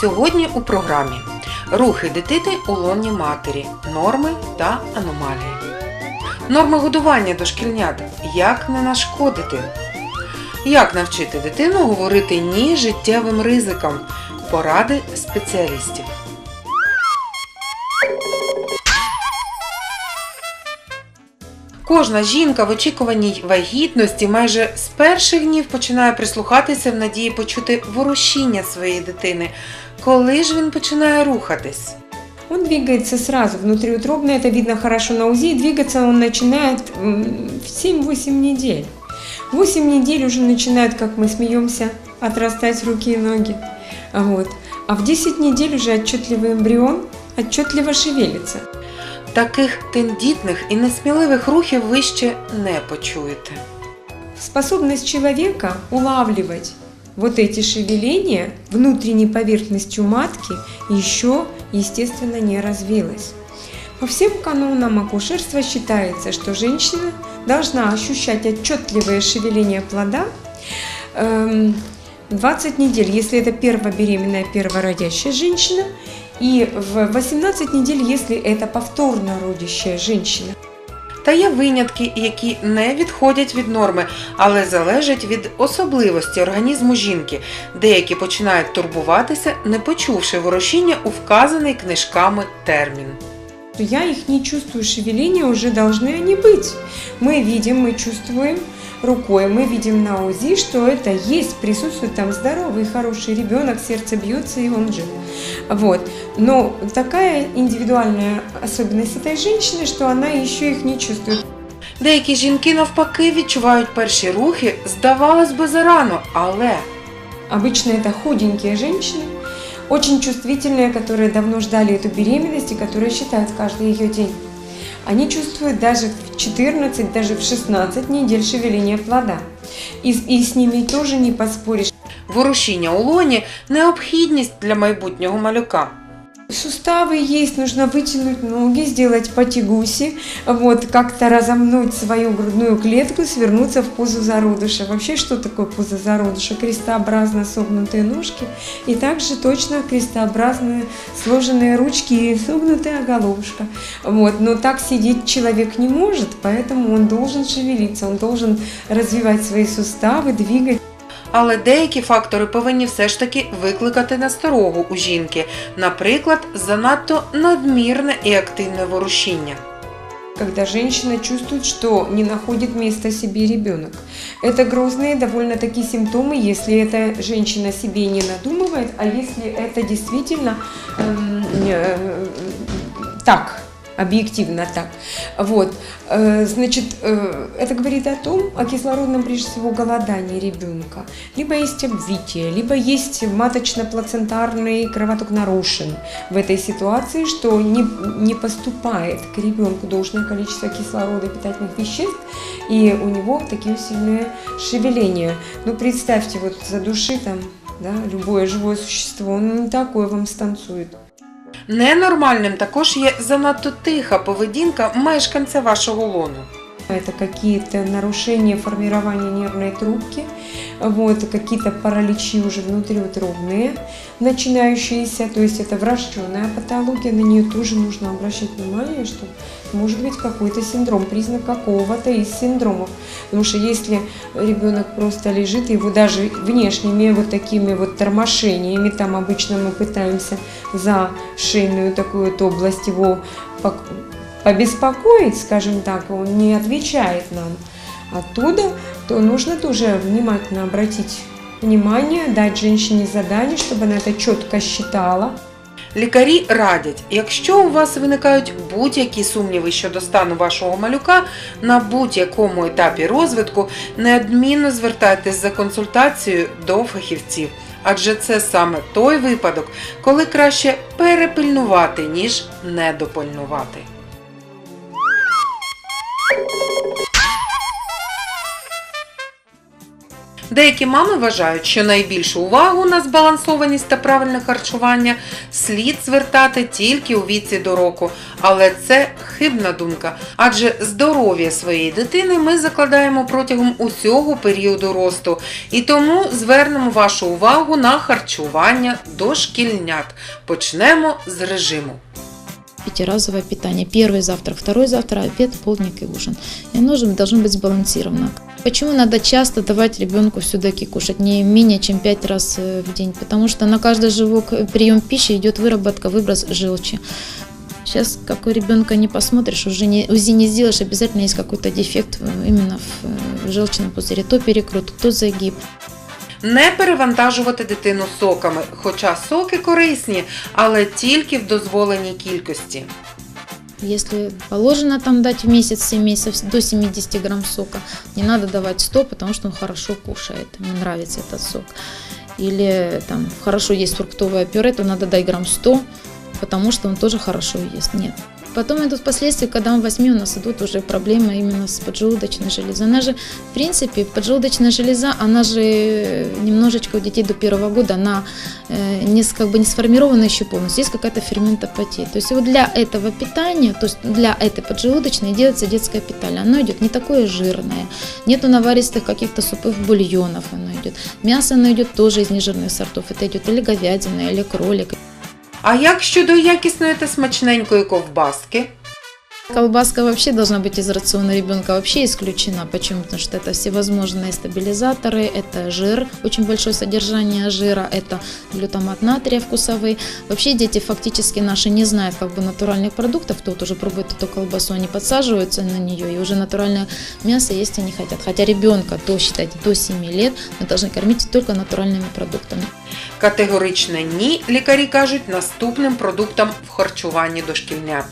Сьогодні у програмі Рухи дитини у лоні матері, норми та аномалії. Норми годування дошкільнят. Як не нашкодити? Як навчити дитину говорити ні життєвим ризикам? Поради спеціалістів. Кожна жінка в очікуваній вагітності майже з перших днів починає прислухатися в надії почути ворушіння своєї дитини. Коли ж він починає рухатись? Он двигается сразу внутриутробно, это видно хорошо на УЗИ. и Двигаться он начинает м, в 7-8 недель. 8 недель уже начинают, как мы смеемся, отрастать руки и ноги. А Вот. А в 10 недель уже отчетливый эмбрион отчетливо шевелится. Таких тендітних і несміливих рухів ви ще не почуєте. Способность человека улавливать вот эти шевеления внутренней поверхностью матки еще, естественно, не развилась. По всем канонам акушерства считается, что женщина должна ощущать отчетливое шевеление плода эм, 20 недель, если это первобеременная, первородящая женщина, и в 18 недель, если это повторно родящая женщина. Та є винятки, які не відходять від норми, але залежать від особливості організму жінки. Деякі починають турбуватися, не почувши ворушіння у вказаний книжками термін. Я их не чувствую, шевеления уже должны они быть. Мы видим, мы чувствуем рукой, мы видим на УЗИ, что это есть, присутствует там здоровый, хороший ребенок, сердце бьется и он жив. Вот. Но такая индивидуальная особенность этой женщины, что она еще их не чувствует. Деякі жінки навпаки відчувають перші рухи, здавалось би, зарано, але Обычно это худенькие женщины, очень чувствительные, которые давно ждали эту беременность и которые считают каждый ее день. Они чувствуют даже в 14, даже в 16 недель шевеления плода. И, и с ними тоже не поспоришь. ворушіння у лоні необхідність для майбутнього малюка. Суставы есть, нужно вытянуть ноги, сделать потягуси, вот, как-то разомнуть свою грудную клетку, свернуться в позу зародыша. Вообще, что такое поза зародыша? Крестообразно согнутые ножки и также точно крестообразные сложенные ручки и согнутая головушка. Вот, но так сидеть человек не может, поэтому он должен шевелиться, он должен развивать свои суставы, двигать. Але деякі фактори повинні все ж таки викликати насторогу у жінки, наприклад, занадто надмірне і активне ворушіння. когда женщина чувствует, что не находит места себе ребенок. Это грозные довольно-таки симптомы, если эта женщина себе не надумывает, а если это действительно эм, э, так, Объективно так. Вот, Э, значит, э, это говорит о том, о кислородном, прежде всего, голодании ребенка. Либо есть обвитие, либо есть маточно-плацентарный кровоток нарушен в этой ситуации, что не, не поступает к ребенку должное количество кислорода и питательных веществ, и у него такие сильные шевеления. Ну, представьте, вот за души там, да, любое живое существо, он не такое вам станцует. Ненормальним також є занадто тиха поведінка мешканця вашого лону. Это какие-то нарушения формирования нервной трубки, вот, какие-то параличи уже внутриутробные начинающиеся, то есть это врожденная патология, на нее тоже нужно обращать внимание, что может быть какой-то синдром, признак какого-то из синдромов. Потому что если ребенок просто лежит, его даже внешними вот такими вот тормошениями, там обычно мы пытаемся за шейную такую вот область его побеспокоить, скажем так, он не отвечает нам оттуда, то нужно тоже внимательно обратить внимание, дать женщине задание, чтобы она это четко считала. Лікарі радять, якщо у вас виникають будь-які сумніви щодо стану вашого малюка на будь-якому етапі розвитку, неодмінно звертайтесь за консультацією до фахівців. Адже це саме той випадок, коли краще перепильнувати, ніж недопильнувати. Деякі мами вважають, що найбільшу увагу на збалансованість та правильне харчування слід звертати тільки у віці до року, але це хибна думка, адже здоров'я своєї дитини ми закладаємо протягом усього періоду росту, і тому звернемо вашу увагу на харчування дошкільнят. Почнемо з режиму. Пятиразовое питание. Первый завтрак, второй завтрак, обед, полдник и ужин. И оно же должно быть сбалансировано. Почему надо часто давать ребенку все-таки кушать, не менее чем 5 раз э, в день? Потому что на каждый живой к- прием пищи идет выработка, выброс желчи. Сейчас, как у ребенка не посмотришь, уже не, УЗИ не сделаешь, обязательно есть какой-то дефект э, именно э, в желчном пузыре. То перекрут, то загиб. Не перевантажувати дитину соками, хоча соки корисні, але тільки в дозволеній кількості. Если положено там дать в месяц 7 месяцев до 70 грамм сока, не надо давать 100, потому что он хорошо кушает, ему нравится этот сок. Или там хорошо есть фруктовое пюре, то надо дать грамм 100, потому что он тоже хорошо ест. Нет. Потом идут последствия, когда он 8, у нас идут уже проблемы именно с поджелудочной железой. Она же, в принципе, поджелудочная железа, она же немножечко у детей до первого года, она э, не, как бы не сформирована еще полностью, есть какая-то ферментопатия. То есть вот для этого питания, то есть для этой поджелудочной делается детское питание. Оно идет не такое жирное, нету наваристых каких-то супов бульонов оно идет. Мясо оно идет тоже из нежирных сортов. Это идет или говядина, или кролик. А як щодо якісної та смачненької ковбаски? Колбаска вообще должна быть из рациона ребенка вообще исключена. Почему? Потому что это всевозможные стабилизаторы, это жир, очень большое содержание жира, это глютамат натрия вкусовый. Вообще дети фактически наши не знают как бы натуральных продуктов, кто вот уже пробует эту колбасу, они подсаживаются на нее и уже натуральное мясо есть они хотят. Хотя ребенка до считайте до 7 лет мы должны кормить только натуральными продуктами. Категоричне ні, лікарі кажуть, наступним продуктам в харчуванні дошкільнят.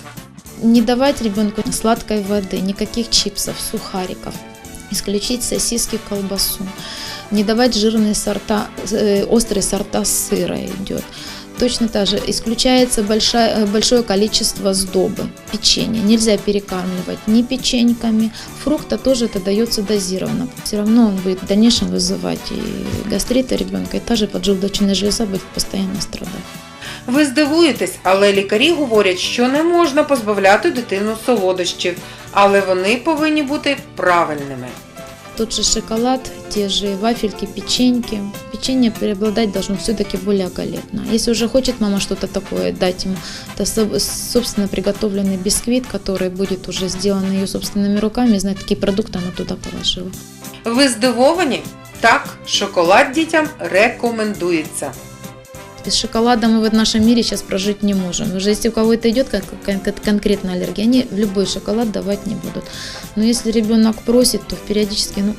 Не давать ребенку сладкой воды, никаких чипсов, сухариков. Исключить сосиски, колбасу. Не давать жирные сорта, э, острые сорта сыра идет. Точно так же исключается большое, э, большое количество сдобы, печенья. Нельзя перекармливать ни печеньками. Фрукта тоже это дается дозированно. Все равно он будет в дальнейшем вызывать и гастриты ребенка, и та же поджелудочная железа будет постоянно страдать. Ви здивуєтесь, але лікарі говорять, що не можна позбавляти дитину солодощів, але вони повинні бути правильними. Тот же шоколад, те же вафельки, печеньки. Печенье преобладать должно все-таки более галетно. Если уже хочет мама что-то такое дать ему, то со- собственно приготовленный бисквит, который будет уже сделан ее собственными руками, знает, какие продукты она туда положила. Ви здивовані? Так, шоколад дітям рекомендується. Без шоколада мы в нашем мире сейчас прожить не можем. Уже если у кого-то идет конкретная аллергия, они в любой шоколад давать не будут. Но если ребенок просит, то периодически, ну,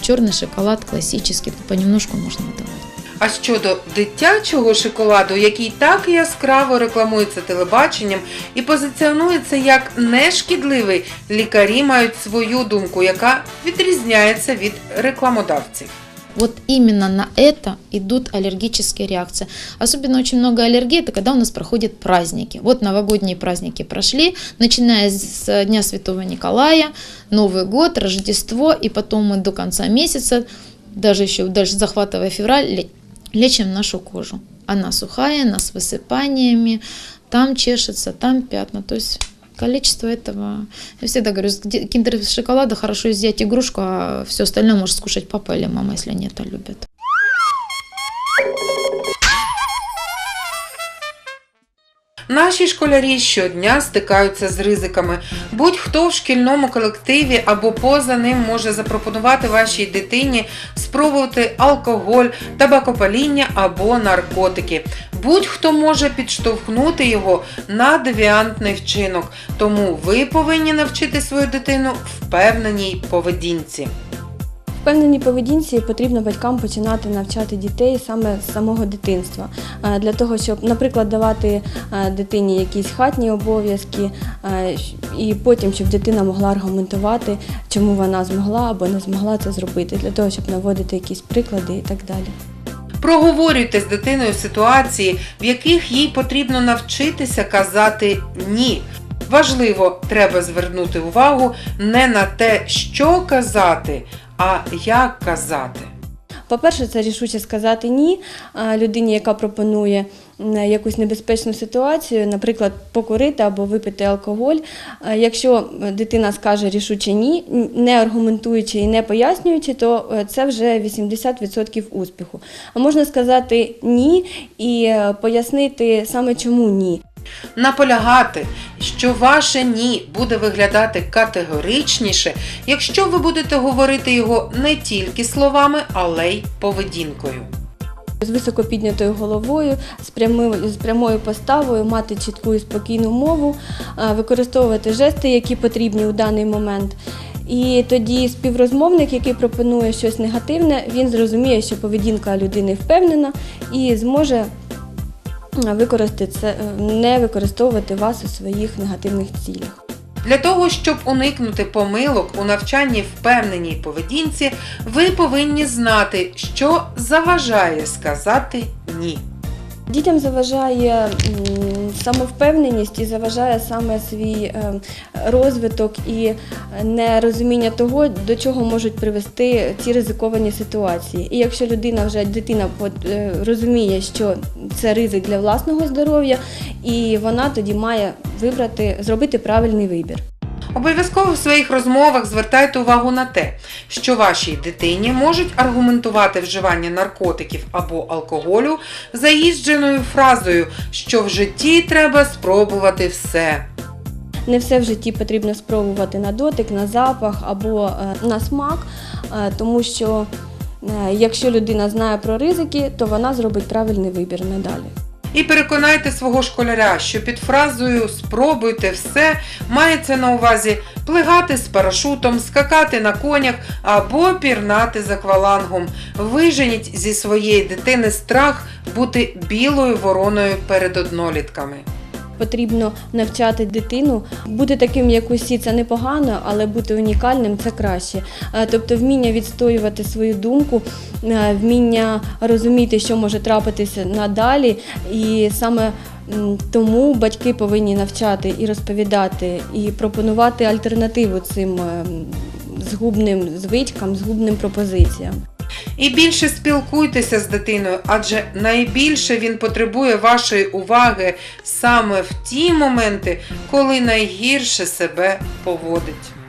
черный шоколад классический, то понемножку можно давать. А щодо дитячого шоколаду, який так яскраво рекламується телебаченням і позиціонується як нешкідливий, лікарі мають свою думку, яка відрізняється від рекламодавців. Вот именно на это идут аллергические реакции. Особенно очень много аллергии, это когда у нас проходят праздники. Вот новогодние праздники прошли, начиная с Дня Святого Николая, Новый год, Рождество, и потом мы до конца месяца, даже еще дальше захватывая февраль, ле- лечим нашу кожу. Она сухая, она с высыпаниями, там чешется, там пятна. То есть количество этого... Я всегда говорю, киндер шоколада хорошо взять игрушку, а все остальное может скушать папа или мама, если они это любят. Наші школярі щодня стикаються з ризиками. Будь-хто в шкільному колективі або поза ним може запропонувати вашій дитині спробувати алкоголь, табакопаління або наркотики. Будь-хто може підштовхнути його на девіантний вчинок, тому ви повинні навчити свою дитину впевненій поведінці. Впевненій поведінці потрібно батькам починати навчати дітей саме з самого дитинства. Е, Для того, щоб, наприклад, давати е, дитині якісь хатні обов'язки, е, і потім, щоб дитина могла аргументувати, чому вона змогла або не змогла це зробити, для того, щоб наводити якісь приклади і так далі. Проговорюйте з дитиною ситуації, в яких їй потрібно навчитися казати ні. Важливо, треба звернути увагу не на те, що казати, а як казати. По-перше, це рішуче сказати ні е, людині, яка пропонує якусь небезпечну ситуацію, наприклад, покурити або випити алкоголь. Е, Якщо дитина скаже рішуче ні, не аргументуючи і не пояснюючи, то е, це вже 80% успіху. А можна сказати ні і е, пояснити саме чому ні. Наполягати, що ваше ні буде виглядати категоричніше, якщо ви будете говорити його не тільки словами, але й поведінкою. З високо піднятою головою, з прямою, з прямою поставою, мати чітку і спокійну мову, використовувати жести, які потрібні у даний момент. І тоді співрозмовник, який пропонує щось негативне, він зрозуміє, що поведінка людини впевнена і зможе використати це, е, не використовувати вас у своїх негативних цілях. Для того, щоб уникнути помилок у навчанні впевненій поведінці, ви повинні знати, що заважає сказати ні. Дітям заважає самовпевненість і заважає саме свій е, розвиток і нерозуміння того, до чого можуть привести ці ризиковані ситуації. І якщо людина вже дитина е, розуміє, що це ризик для власного здоров'я, і вона тоді має вибрати, зробити правильний вибір. Обов'язково в своїх розмовах звертайте увагу на те, що вашій дитині можуть аргументувати вживання наркотиків або алкоголю заїждженою фразою, що в житті треба спробувати все. Не все в житті потрібно спробувати на дотик, на запах або е, на смак, е, тому що е, якщо людина знає про ризики, то вона зробить правильний вибір надалі. І переконайте свого школяря, що під фразою Спробуйте все мається на увазі плигати з парашутом, скакати на конях або пірнати з аквалангом. Виженіть зі своєї дитини страх бути білою вороною перед однолітками. Потрібно навчати дитину бути таким, як усі, це непогано, але бути унікальним це краще. Е, Тобто вміння відстоювати свою думку, е, вміння розуміти, що може трапитися надалі, і саме тому батьки повинні навчати і розповідати, і пропонувати альтернативу цим е, згубним звичкам, згубним пропозиціям. І більше спілкуйтеся з дитиною, адже найбільше він потребує вашої уваги саме в ті моменти, коли найгірше себе поводить.